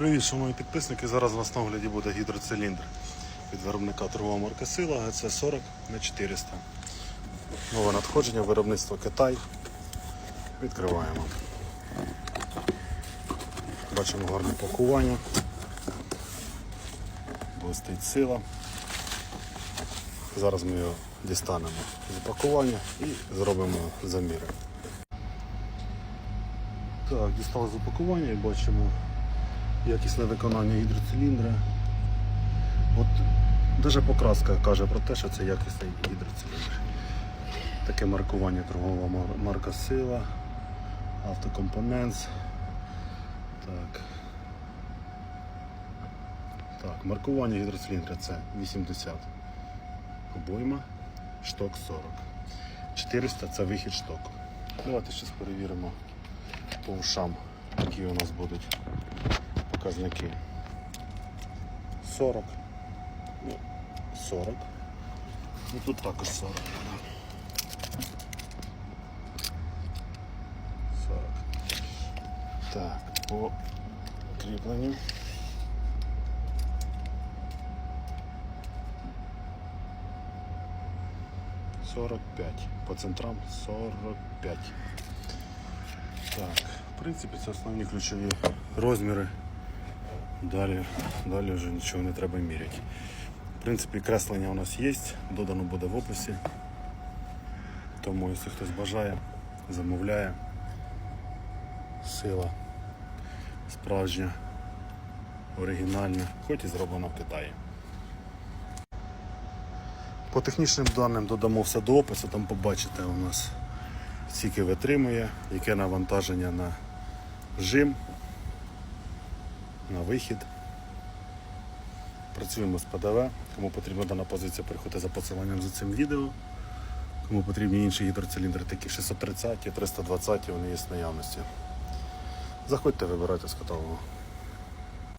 Привіт, шановні підписники. Зараз нас на огляді буде гідроциліндр від виробника торгова марка Сила ГЦ40 на 400. Нове надходження, виробництво Китай. Відкриваємо. Бачимо гарне пакування. Блистить сила. Зараз ми його дістанемо з пакування і зробимо заміри. Так, дістали з упакування і бачимо якісне виконання гідроциліндра. От навіть покраска каже про те, що це якісний гідроциліндр. Таке маркування торгова марка Сила, автокомпонентс. Так. Так, маркування гідроциліндра це 80 обойма, шток 40. 400 це вихід штоку. Давайте зараз перевіримо по ушам, які у нас будуть показники. 40. Ну, 40. Ну тут також 40. 40. Так, по кріпленню. Сорок п'ять. По центрам 45. Так, в принципі, це основні ключові розміри. Далі, далі вже нічого не треба міряти. В принципі, креслення у нас є, додано буде в описі. Тому, якщо хтось бажає, замовляє. Сила справжня, оригінальна, хоч і зроблена в Китаї. По технічним даним додамо все до опису, там побачите у нас скільки витримує, яке навантаження на жим, на вихід. Працюємо з ПДВ. Кому потрібна дана позиція, переходьте за посиланням за цим відео. Кому потрібні інші гідроциліндри, такі 630, 320, вони є в наявності. Заходьте, вибирайте з каталогу.